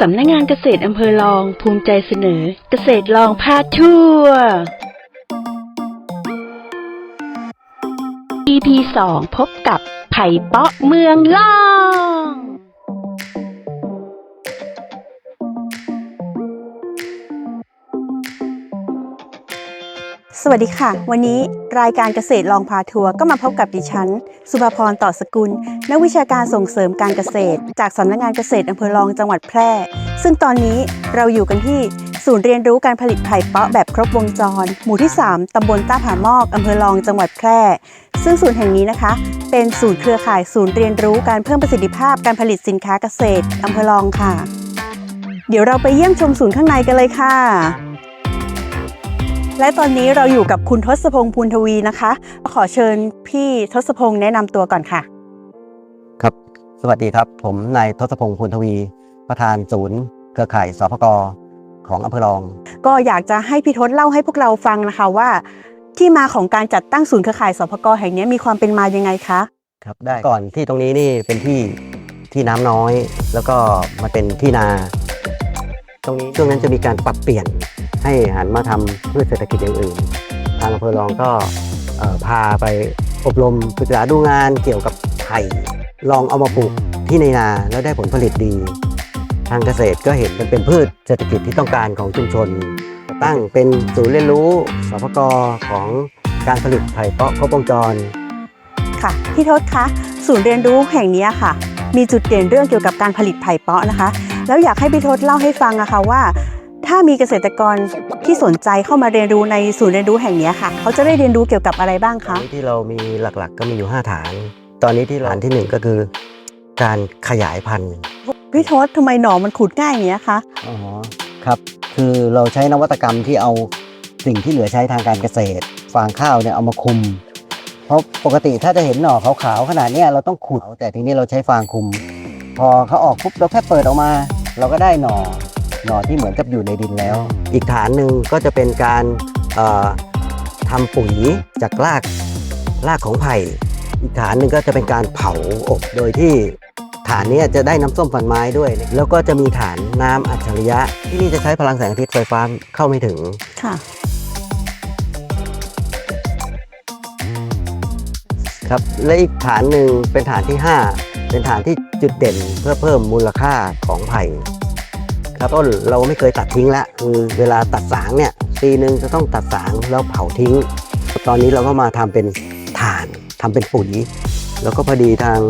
สำนักงานเกษตรอำเภอลอง ภูมิใจเสนอ เกษตรลองพาทั่ว EP 2 พบกับไผ่เปาะเมืองล่องสวัสดีค่ะ วันนี้รายการเกษตรลองพาทัวร์ก็มาพบกับดิฉัน สุภพรต่อสกุล นักวิชาการส่งเสริมการเกษตร จากสำนักงานเกษตรอำเภอลองจังหวัดแพร่ ซึ่งตอนนี้เราอยู่กันที่ศูนย์เรียนรู้การผลิตไผ่เปาะแบบครบวงจร หมู่ที่ 3 ตำบลต้าผามอกอำเภอลองจังหวัดแพร่ ซึ่งศูนย์แห่งนี้นะคะ เป็นศูนย์เครือข่ายศูนย์เรียนรู้การเพิ่มประสิทธิภาพการผลิตสินค้าเกษตรอำเภอลองค่ะ เดี๋ยวเราไปเยี่ยมชมศูนย์ข้างในกันเลยค่ะ และตอนนี้เราอยู่กับคุณทศพงษ์ภูลทวีนะคะ ขอเชิญพี่ทศพงษ์แนะนำตัวก่อนค่ะ ครับ สวัสดีครับ ผมนายทศพงษ์พูนทวี ประธานศูนย์ เครือข่ายสพกของอำเภอรอง ก็อยากจะให้พี่ทศเล่าให้พวกเราฟังนะคะว่า ที่มาของการจัดตั้งศูนย์เครือข่ายสพกแห่งนี้มีความเป็นมายังไงคะครับได้ก่อนที่ตรงนี้นี่เป็นที่ที่น้ำน้อย แล้วก็มาเป็นที่นา ตรงนี้ช่วงนั้นจะมีการปรับเปลี่ยน ให้หันมาทำพืชเศรษฐกิจอย่างอื่น ทางอำเภอรองก็พาไปอบรมศึกษาดูงานเกี่ยวกับไผ่ลองเอามาปลูกที่ในนาแล้วได้ผลผลิตดี ทางเกษตรก็เห็นมันเป็นพืชเศรษฐกิจที่ต้องการของชุมชน ตั้งเป็นศูนย์เรียนรู้สพกของการผลิตไผ่เปาะครบวงจรค่ะพี่ทศคะศูนย์เรียนรู้แห่งนี้ค่ะ มีจุดเด่นเรื่องเกี่ยวกับการผลิตไผ่เปาะนะคะ แล้วอยากให้พี่ทศเล่าให้ฟังอะคะว่า ถ้ามีเกษตรกรที่สนใจเข้ามาเรียนรู้ในศูนย์เรียนรู้แห่งนี้ค่ะ เขาจะได้เรียนรู้เกี่ยวกับอะไรบ้างตอคะนนี้ที่เรามีหลักๆ ก็มีอยู่ 5 ฐาน ตอนนี้ที่ฐานที่ 1 ก็คือ การขยายพันธุ์พี่ทศทำไมหนอมันขุดง่ายอย่างนี้ยคะอ๋อครับ คือเราใช้นวัตกรรมที่เอาสิ่งที่เหลือใช้ทางการเกษตร ฟางข้าวเนี่ยเอามาคุม เพราะปกติถ้าจะเห็นหน่อขาวๆขนาดเนี้ยเราต้องขุดแต่ทีนี้เราใช้ฟางคุม พอเขาออกปุ๊บเราแค่เปิดออกมา เราก็ได้หน่อ หน่อที่เหมือนกับอยู่ในดินแล้ว อีกฐานหนึ่งก็จะเป็นการทำปุ๋ยจากรากรากของไผ่อีกฐานหนึ่งก็จะเป็นการเผาอบโดยที่ฐานนี้จะได้น้ำส้มฝันไม้ด้วย แล้วก็จะมีฐานน้ำอัจฉริยะ ที่นี่จะใช้พลังแสงอาทิตย์ไฟฟ้าเข้าไม่ถึงค่ะครับและอีกฐานหนึ่งเป็นฐานที่ 5 เป็นฐานที่จุดเด่นเพื่อเพิ่มมูลค่าของไผ่ ต้นเราไม่เคยตัดทิ้งละคือเวลาตัดสางเนี่ยปีหนึ่งจะต้องตัดสางแล้วเผาทิ้ง ตอนนี้เราก็มาทำเป็นถ่านทำเป็นปุ๋ย แล้วก็พอดีทาง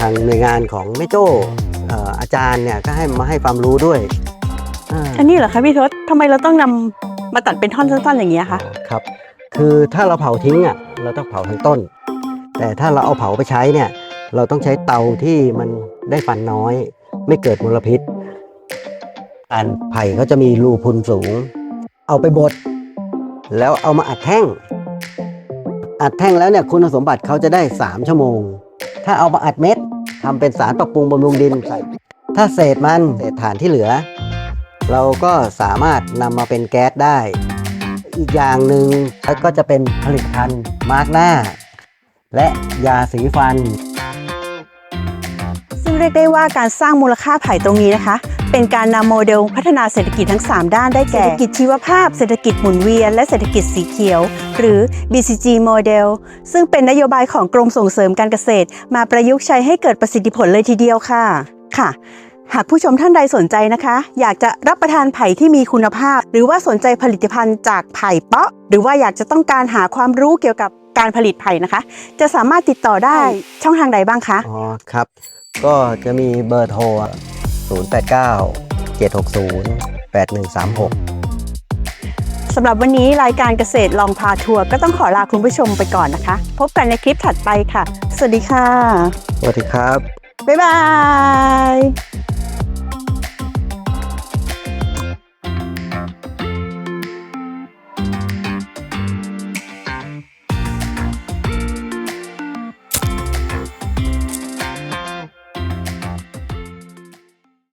ทางหน่วยงานของแม่โจ้เอ่ออาจารย์เนี่ยก็ให้มาให้ความรู้ด้วยอ่าอันนี้เหรอคะพี่ทศทำไมเราต้องนำมาตัดเป็นท่อนสั้นๆอย่างนี้ยคะครับคือถ้าเราเผาทิ้งอะเราต้องเผาทั้งต้น แต่ถ้าเราเอาเผาไปใช้เนี่ยเราต้องใช้เตาที่มันได้ฟันน้อย ไม่เกิดมลพิษ อันไผ่เขาจะมีรูพุนสูง เอาไปบด แล้วเอามาอัดแท่ง อัดแท่งแล้วเนี่ยคุณสมบัติเขาจะได้ 3 ชั่วโมง ถ้าเอามาอัดเม็ดทำเป็นสารปรับปรุงบำรุงดินใส่ ถ้าเศษมันเศษถ่านที่เหลือ เราก็สามารถนำมาเป็นแก๊สได้ อีกอย่างหนึ่งก็จะเป็นผลิตภัณฑ์มาร์กหน้า และยาสีฟัน ซึ่งเรียกได้ว่าการสร้างมูลค่าไผ่ตรงนี้นะคะ เป็นการนำโมเดลพัฒนาเศรษฐกิจทั้ง 3 ด้านได้แก่ เศรษฐกิจชีวภาพ เศรษฐกิจหมุนเวียน และเศรษฐกิจสีเขียว หรือ BCG โมเดล ซึ่งเป็นนโยบายของกรมส่งเสริมการเกษตร มาประยุกต์ใช้ให้เกิดประสิทธิผลเลยทีเดียวค่ะ ค่ะ หากผู้ชมท่านใดสนใจนะคะ อยากจะรับประทานไผ่ที่มีคุณภาพ หรือว่าสนใจผลิตภัณฑ์จากไผ่เปาะ หรือว่าอยากจะต้องการหาความรู้เกี่ยวกับการผลิตไผ่นะคะ จะสามารถติดต่อได้ช่องทางใดบ้างคะ อ๋อครับ ก็จะมีเบอร์โทร 089 760 8136 สำหรับวันนี้รายการเกษตรลองพาทัวร์ก็ต้องขอลาคุณผู้ชมไปก่อนนะคะ พบกันในคลิปถัดไปค่ะ สวัสดีค่ะ สวัสดีครับ บ๊ายบาย